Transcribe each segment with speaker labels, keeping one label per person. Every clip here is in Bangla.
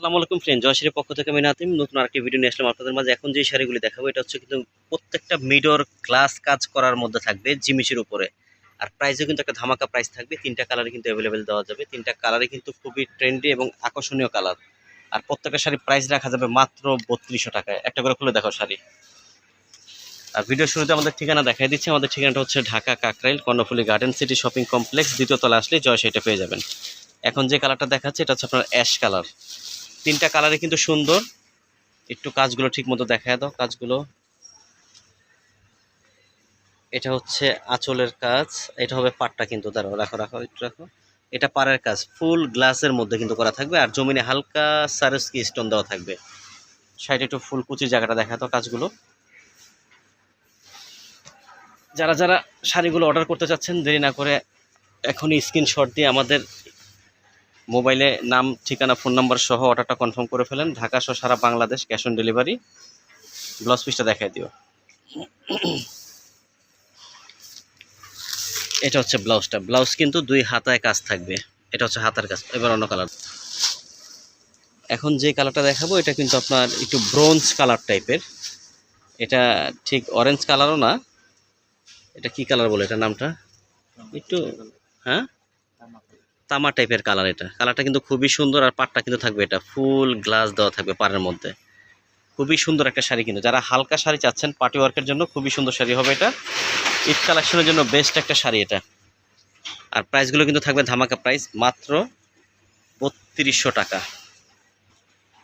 Speaker 1: আসসালামু আলাইকুম ফ্রেন্ড জয়শ্রীর পক্ষ থেকে আমি নাতিম। নতুন আরেকটি ভিডিও নিয়ে আসলাম আপনাদের মাঝে। এখন যে শাড়িগুলি দেখাবো, এটা হচ্ছে কিন্তু প্রত্যেকটা মিডর গ্লাস কাজ করার মধ্যে থাকবে জিমিসের উপরে। আর প্রাইসও কিন্তু একটা ধামাকা প্রাইস থাকবে। তিনটা কালারে কিন্তু অ্যাভেলেবেল দেওয়া যাবে। তিনটা কালারে কিন্তু খুবই ট্রেন্ডি এবং আকর্ষণীয় কালার আর প্রত্যেকটা শাড়ি প্রাইস রাখা যাবে মাত্র বত্রিশশো টাকায়। একটা করে খুলে দেখো শাড়ি। আর ভিডিও শুরুতে আমাদের ঠিকানা দেখাই দিচ্ছি। আমাদের ঠিকানাটা হচ্ছে Dhaka Kakrail, Karnaphuli garden city shopping complex দ্বিতীয় তলা আসলে জয় সেটা পেয়ে যাবেন। এখন যে কালারটা দেখাচ্ছে, এটা হচ্ছে আপনার অ্যাশ কালার তিনটা কালারে কিন্তু সুন্দর। একটু কাজগুলো ঠিক মতো দেখা দাও, কাজগুলো। এটা হচ্ছে আঁচলের কাজ, এটা হবে পাটটা কিন্তু, দাঁড়াও, রাখো রাখো, একটু রাখো। এটা পাড়ের কাজ, ফুল গ্লাসের মধ্যে কিন্তু করা থাকবে, আর জমিনে হালকা সারস্কি স্টোন দেওয়া থাকবে। সাইডে একটু ফুল কুচির জায়গাটা দেখা দাও কাজগুলো। যারা যারা শাড়িগুলো অর্ডার করতে চাচ্ছেন, দেরি না করে এখনই স্ক্রিনশট দিয়ে আমাদের মোবাইলে নাম, ঠিকানা, ফোন নাম্বার সহ অর্ডারটা কনফার্ম করে ফেলেন। ঢাকা সহ সারা Bangladesh cash on delivery. Blouse পিসটা দেখাই দিও। এটা হচ্ছে ব্লাউজটা। ব্লাউজ কিন্তু দুই হাতায় কাজ থাকবে। এটা হচ্ছে হাতার কাজ। এবার অন্য কালার। এখন যে কালারটা দেখাবো, এটা কিন্তু আপনার একটু ব্রোঞ্জ কালার টাইপের। এটা ঠিক অরেঞ্জ কালারও না। এটা কি কালার বলে এটা নামটা? একটু হ্যাঁ? তামা টাইপের কালার এটা। কালারটা কিন্তু খুবই সুন্দর আর পাটটা কিন্তু থাকবে এটা। ফুল গ্লাস দেওয়া থাকবে পাড়ের মধ্যে। খুবই সুন্দর একটা শাড়ি কিন্তু। যারা হালকা শাড়ি চাচ্ছেন পার্টি ওয়ার্কের জন্য খুবই সুন্দর শাড়ি হবে এটা। ঈদ কালেকশনের জন্য বেস্ট একটা শাড়ি এটা। আর প্রাইসগুলো কিন্তু থাকবে ধামাকা প্রাইস মাত্র বত্রিশশো টাকা।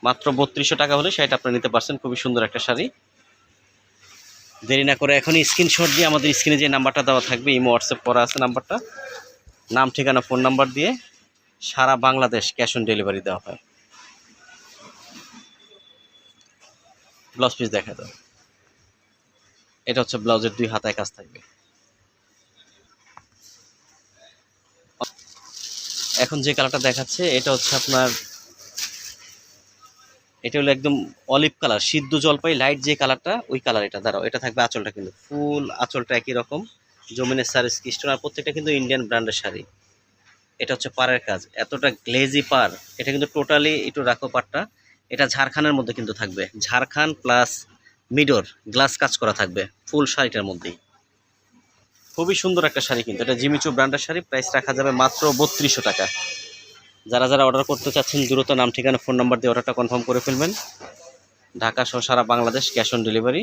Speaker 1: মাত্র বত্রিশশো টাকা হলে শাড়িটা আপনি নিতে পারছেন। খুবই সুন্দর একটা শাড়ি। দেরি না করে এখনই স্ক্রিনশট দিয়ে আমাদের স্ক্রিনে যে নাম্বারটা দেওয়া থাকবে ইমো হোয়াটসঅ্যাপ করা আছে নাম্বারটা নাম, ঠিকানা, ফোন নাম্বার দিয়ে সারা বাংলাদেশ ক্যাশ অন ডেলিভারি দেওয়া হয়। ব্লাউজ পিস দেখা দাও। এটা হচ্ছে ব্লাউজের দুই হাতায় কাজ থাকবে। এখন যে কালারটা দেখাচ্ছে, এটা হচ্ছে আপনার, এটা হলো একদম অলিভ কালার, সিদ্ধ জলপাই, লাইট যে কালারটা, ওই কালার এটা। দাঁড়াও, এটা থাকবে আঁচলটা কিন্তু ফুল, আঁচলটা একই রকম। জমিনের সার স্কিস্টোন আর প্রত্যেকটা কিন্তু ইন্ডিয়ান ব্র্যান্ডের শাড়ি। এটা হচ্ছে পাড়ের কাজ। এতটা গ্লেজি পার এটা কিন্তু টোটালি একটু রাখো পাটটা এটা ঝাড়খানের মধ্যে কিন্তু থাকবে। ঝাড়খান প্লাস মিডর গ্লাস কাজ করা থাকবে, ফুল শাড়িটার মধ্যেই। খুবই সুন্দর একটা শাড়ি কিন্তু। এটা জিমিচু ব্র্যান্ডের শাড়ি প্রাইস রাখা যাবে মাত্র বত্রিশশো টাকা। যারা যারা অর্ডার করতে চাচ্ছেন, দ্রুত নাম, ঠিকানা ফোন নাম্বার দিয়ে অর্ডারটা কনফার্ম করে ফেলবেন। ঢাকা সহ সারা বাংলাদেশ ক্যাশ অন ডেলিভারি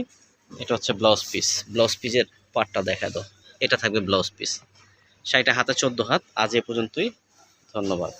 Speaker 1: এটা হচ্ছে ব্লাউজ পিস ব্লাউজ পিসের পাটটা দেখা দাও। এটা থাকবে ব্লাউজ পিস। শাড়িটা হাতে চোদ্দ হাত। আজ এ পর্যন্তই। ধন্যবাদ।